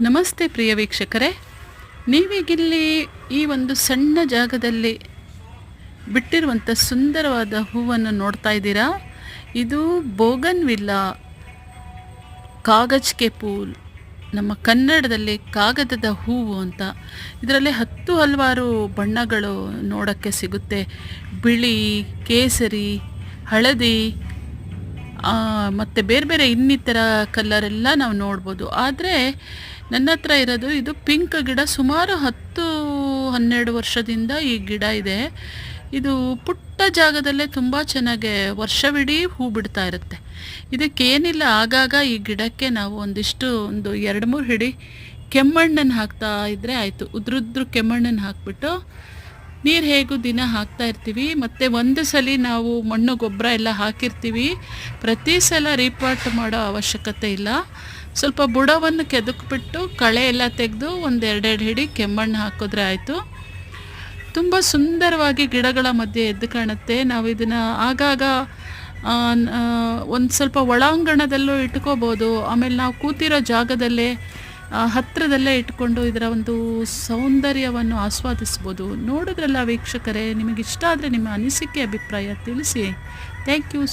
ನಮಸ್ತೆ ಪ್ರಿಯ ವೀಕ್ಷಕರೇ, ನೀವೀಗಿಲ್ಲಿ ಈ ಒಂದು ಸಣ್ಣ ಜಾಗದಲ್ಲಿ ಬಿಟ್ಟಿರುವಂಥ ಸುಂದರವಾದ ಹೂವನ್ನು ನೋಡ್ತಾ ಇದ್ದೀರಾ? ಇದು ಬೋಗನ್ ಕಾಗಜ್ ಕೆ ಪೂಲ್. ನಮ್ಮ ಕನ್ನಡದಲ್ಲಿ ಕಾಗದದ ಹೂವು ಅಂತ. ಇದರಲ್ಲಿ ಹತ್ತು ಹಲವಾರು ಬಣ್ಣಗಳು ನೋಡೋಕ್ಕೆ ಸಿಗುತ್ತೆ. ಬಿಳಿ, ಕೇಸರಿ, ಹಳದಿ ಮತ್ತು ಬೇರೆ ಬೇರೆ ಇನ್ನಿತರ ಕಲ್ಲರೆಲ್ಲ ನಾವು ನೋಡ್ಬೋದು. ಆದರೆ ನನ್ನ ಹತ್ರ ಇರೋದು ಇದು ಪಿಂಕ್ ಗಿಡ ಸುಮಾರು ಹತ್ತು, ಹನ್ನೆರಡು ವರ್ಷದಿಂದ ಈ ಗಿಡ ಇದೆ. ಇದು ಪುಟ್ಟ ಜಾಗದಲ್ಲೇ ತುಂಬ ಚೆನ್ನಾಗಿ ವರ್ಷವಿಡೀ ಹೂ ಬಿಡ್ತಾ ಇರುತ್ತೆ. ಇದಕ್ಕೇನಿಲ್ಲ, ಆಗಾಗ ಈ ಗಿಡಕ್ಕೆ ನಾವು ಒಂದಿಷ್ಟು, ಒಂದು ಎರಡು ಮೂರು ಹಿಡಿ ಕೆಮ್ಮಣ್ಣನ್ನು ಹಾಕ್ತಾ ಇದ್ದರೆ ಆಯಿತು. ಉದ್ರುದ್ರು ಕೆಮ್ಮಣ್ಣನ್ನು ಹಾಕ್ಬಿಟ್ಟು ನೀರು ಹೇಗೂ ದಿನ ಹಾಕ್ತಾ ಇರ್ತೀವಿ. ಮತ್ತು ಒಂದು ಸಲ ನಾವು ಮಣ್ಣು ಗೊಬ್ಬರ ಎಲ್ಲ ಹಾಕಿರ್ತೀವಿ. ಪ್ರತಿ ಸಲ ರೀಪಾಟ್ ಮಾಡೋ ಅವಶ್ಯಕತೆ ಇಲ್ಲ. ಸ್ವಲ್ಪ ಬುಡವನ್ನು ಕೆದಕ್ಬಿಟ್ಟು ಕಳೆ ಎಲ್ಲ ತೆಗೆದು ಒಂದು ಎರಡೆರಡು ಹಿಡಿ ಕೆಮ್ಮಣ್ಣು ಹಾಕಿದ್ರೆ ಆಯಿತು. ತುಂಬ ಸುಂದರವಾಗಿ ಗಿಡಗಳ ಮಧ್ಯೆ ಎದ್ದು ಕಾಣುತ್ತೆ. ನಾವು ಇದನ್ನು ಆಗಾಗ ಒಂದು ಸ್ವಲ್ಪ ಒಳಾಂಗಣದಲ್ಲೂ ಇಟ್ಕೋಬೋದು. ಆಮೇಲೆ ನಾವು ಕೂತಿರೋ ಜಾಗದಲ್ಲೇ ಆ, ಹತ್ರದಲ್ಲೇ ಇಟ್ಕೊಂಡು ಇದರ ಒಂದು ಸೌಂದರ್ಯವನ್ನು ಆಸ್ವಾದಿಸ್ಬೋದು. ನೋಡಿದ್ರಲ್ಲ ವೀಕ್ಷಕರೇ ನಿಮಗಿಷ್ಟ ಆದರೆ ನಿಮ್ಮ ಅನಿಸಿಕೆ ಅಭಿಪ್ರಾಯ ತಿಳಿಸಿ. Thank you